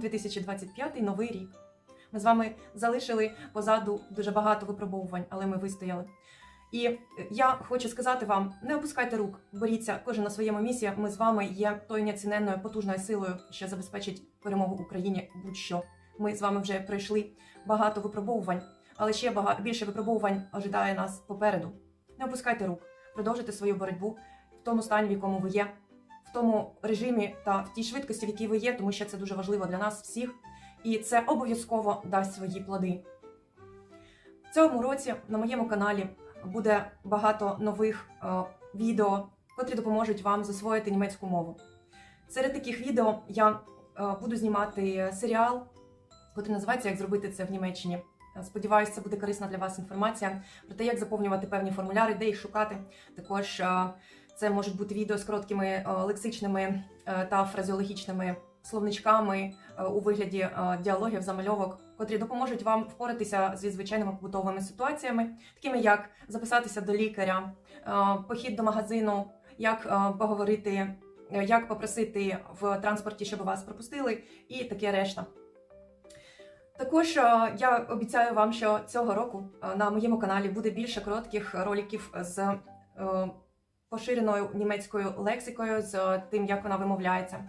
2025 новий рік. Ми з вами залишили позаду дуже багато випробовувань, але ми вистояли. І е, я хочу сказати вам: не опускайте рук, боріться кожен на своєму місці. Ми з вами є тою неоціненною потужною силою, що забезпечить перемогу Україні. Будь-що ми з вами вже пройшли багато випробовувань, але ще багато більше випробовувань ожидає нас попереду. Не опускайте рук, продовжуйте свою боротьбу в тому стані, в якому ви є, в тому режимі та в тій швидкості, в якій ви є, тому що це дуже важливо для нас всіх, і це обов'язково дасть свої плоди. В цьому році на моєму каналі буде багато нових е, відео, котрі допоможуть вам засвоїти німецьку мову. Серед таких відео я е, буду знімати серіал, який називається Як зробити це в Німеччині. Е, Сподіваюся, це буде корисна для вас інформація про те, як заповнювати певні формуляри, де їх шукати. Також е, це можуть бути відео з короткими е, лексичними е, та фразеологічними словничками е, у вигляді діалогів, замальовок, котрі допоможуть вам впоратися зі звичайними побутовими ситуаціями, такими як записатися до лікаря, похід до магазину, як поговорити, як попросити в транспорті, щоб вас пропустили, і таке решта. Також я обіцяю вам, що цього року на моєму каналі буде більше коротких роликів з поширеною німецькою лексикою, з тим, як вона вимовляється.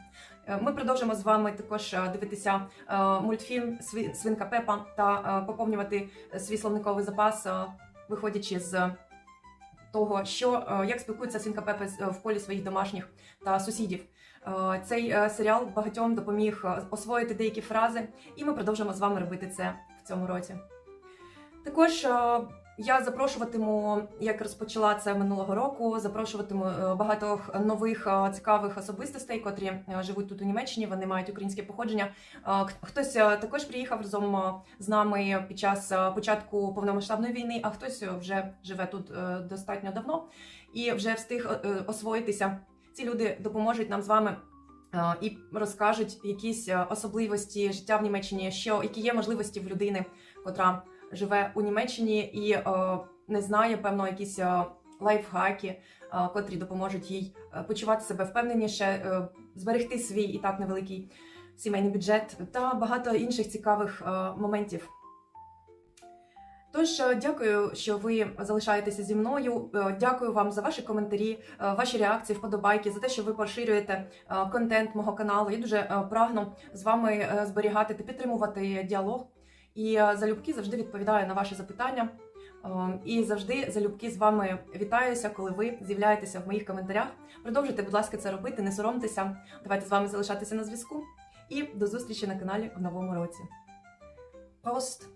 Е, Ми продовжимо з вами також е, дивитися е, мультфільм Свинка Пепа та е, поповнювати свій словниковий запас, е, виходячи з того, що е, як спілкується свинка Пепа в колі своїх домашніх та сусідів. Е, Цей е, серіал багатьом допоміг е, освоїти деякі фрази, і ми продовжимо з вами робити це в цьому році. Також е, я запрошуватиму, як розпочала це минулого року, запрошуватиму е, багато нових е, цікавих особистостей, котрі е, живуть тут у Німеччині. Вони мають українське походження. Хтось також приїхав разом з нами під час початку повномасштабної війни, а хтось вже живе тут достатньо давно і вже встиг освоїтися. Ці люди допоможуть нам з вами. І розкажуть якісь особливості життя в Німеччині, що які є можливості в людини, котра живе у Німеччині і е, не знає, певно, якісь е, лайфхаки, е, котрі допоможуть їй почувати себе впевненіше, зберегти свій і так невеликий сімейний бюджет та багато інших цікавих моментів. Тож дякую, що ви залишаєтеся зі мною. Дякую вам за ваші коментарі, ваші реакції, вподобайки, за те, що ви поширюєте контент мого каналу. Я дуже прагну з вами зберігати та підтримувати діалог. І е, залюбки завжди відповідаю на ваші запитання. Е, І завжди залюбки з вами вітаюся, коли ви з'являєтеся в моїх коментарях. Продовжуйте, будь ласка, це робити, не соромтеся. Давайте з вами залишатися на зв'язку. І до зустрічі на каналі в новому році. Пост!